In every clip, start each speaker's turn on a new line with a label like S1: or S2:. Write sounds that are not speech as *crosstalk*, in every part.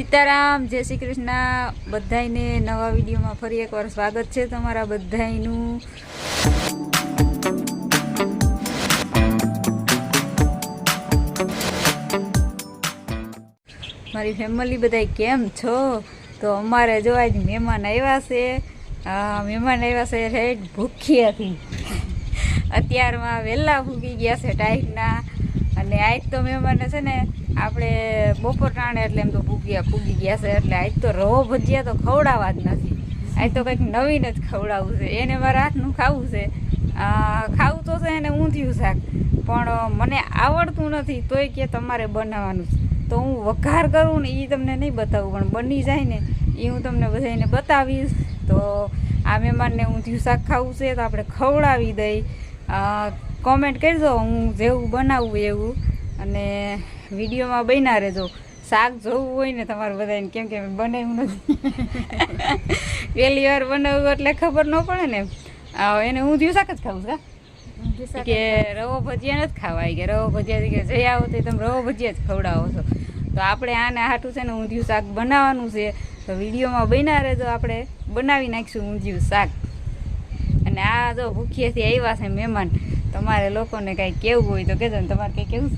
S1: સીતારામ, જય શ્રી કૃષ્ણ. બધાયને નવા વિડીયોમાં ફરી એકવાર સ્વાગત છે તમારા બધાયનું. મારી ફેમિલી બધાય કેમ છો? તો અમારે જો આજ મહેમાન આવ્યા છે. મહેમાન આવ્યા છે રેડ ભૂખી હતી અત્યારમાં વહેલા ભૂગી ગયા છે ટાઈટના અને આજ તો મહેમાને છે ને, આપણે બપોર ટાણે એટલે એમ તો ભૂગ્યા ભૂગી ગયા છે, એટલે આજ તો રવો ભજીયા તો ખવડાવવા જ નથી. આજ તો કંઈક નવીન જ ખવડાવવું છે. એને મારા હાથનું ખાવું છે. ખાવું તો છે એને ઊંધિયું શાક, પણ મને આવડતું નથી, તોય કે તમારે બનાવવાનું છે. તો હું વઘાર કરું ને એ તમને નહીં બતાવું, પણ બની જાય ને એ હું તમને બધાને બતાવીશ. તો આ મહેમાનને ઊંધિયું શાક ખાવું છે, તો આપણે ખવડાવી દઈ. કોમેન્ટ કરજો હું જેવું બનાવું એવું. અને વિડીયોમાં બન્યા રહેજો. શાક જોવું હોય ને તમારે બધાને કેમ કે મેં બનાવ્યું નથી. *laughs* પહેલી વાર બનાવ્યું એટલે ખબર ન પડે ને. આ એને ઊંધિયું શાક જ ખાઉં છું કે રવો ભજીયા નથી ખાવાય કે રવો ભજીયા કે જઈ આવો તો તમે રવો ભજીયા જ ખવડાવો છો. તો આપણે આને હાટું છે ને ઊંધિયું શાક બનાવવાનું છે. તો વિડીયોમાં બન્યા રહેજો આપણે. બનાવી નાખીશું ઊંધિયું શાક. અને આ જો ભૂખીએથી આવ્યા છે મહેમાન તમારે લોકોને કાંઈ કેવું હોય તો કહેજો ને તમારે કંઈ કેવું?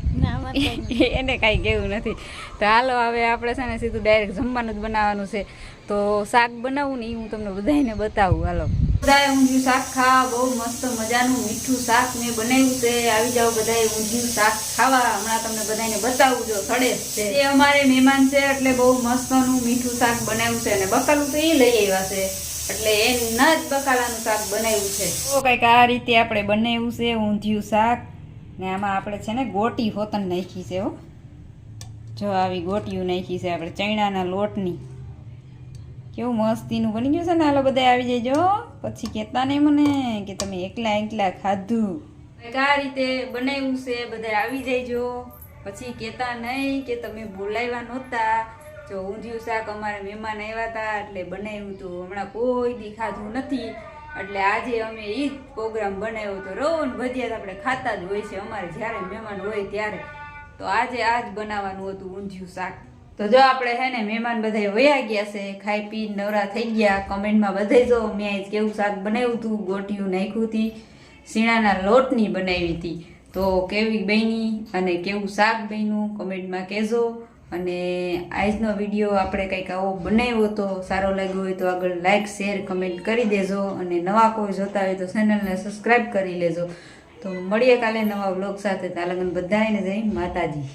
S1: *laughs* એને કાંઈ કેવું નથી. તો હાલો હવે આપણે છે ને સીધું ડાયરેક્ટ જમવાનું જ બનાવવાનું છે. તો શાક બનાવું ને એ હું તમને બધાને બતાવું. હાલો. બધાએ ઊંધિયું શાક ખાવા બહુ મસ્ત મજાનું મીઠું શાક મેં બનાવ્યું છે. આવી જાઓ બધાએ ઊંધિયું શાક ખાવા. હમણાં તમને બધાને બતાવું જો સડે છે. એ અમારે મહેમાન છે એટલે બહુ મસ્તનું મીઠું શાક બનાવ્યું છે અને બકાલું તો એ લઈ આવ્યા છે. એટલે એના જ બકાલાનું શાક બનાવ્યું છે. તો કંઈક આ રીતે આપણે બનાવ્યું છે ઊંધિયું શાક. ને આમાં આપણે છે ને ગોટી હોતન નાખી છે હો. જો આવી ગોટીયું નાખી છે આપણે ચણાના લોટની. કેવું મસ્તીનું બની ગયું છે ને હાલો બધા આવી જજો. પછી કહેતા નહીં મને કે તમે એકલા એકલા ખાધું. આ રીતે બનાવ્યું છે બધા આવી જજો. પછી કહેતા નહીં કે તમે બોલાવ્યા નહોતા. જો ઊંધિયું શાક અમારે મહેમાન આવ્યા હતા એટલે બનાવ્યું હતું. હમણાં કોઈ દી ખાધું નથી. એટલે આજે અમે એ જ પ્રોગ્રામ બનાવ્યો હતો. રોન ભજીયા આપણે ખાતા જ હોય છે. અમારે જ્યારે મહેમાન હોય ત્યારે. તો આજે આ જ બનાવવાનું હતું ઊંધિયું શાક. તો જો આપણે હે ને મહેમાન બધા વયા ગયા છે. ખાઈ પી નવરા થઈ ગયા. કમેન્ટમાં બધા જો મેં કેવું શાક બનાવ્યું હતું. ગોટિયું નાખ્યું હતી. શીણાના લોટની બનાવી હતી. તો કેવી બની અને કેવું શાક બન્યું? કમેન્ટમાં કહેજો. અને આજનો વીડિયો આપણે કંઈક આવો બનાવ્યો તો સારો લાગ્યો હોય તો આગળ લાઇક શેર કમેન્ટ કરી દેજો અને નવા કોઈ જોતા હોય તો ચેનલને સબસ્ક્રાઈબ કરી લેજો. તો મળીએ કાલે નવા વ્લોગ સાથે. તાલગન લગન બધાને જઈ માતાજી.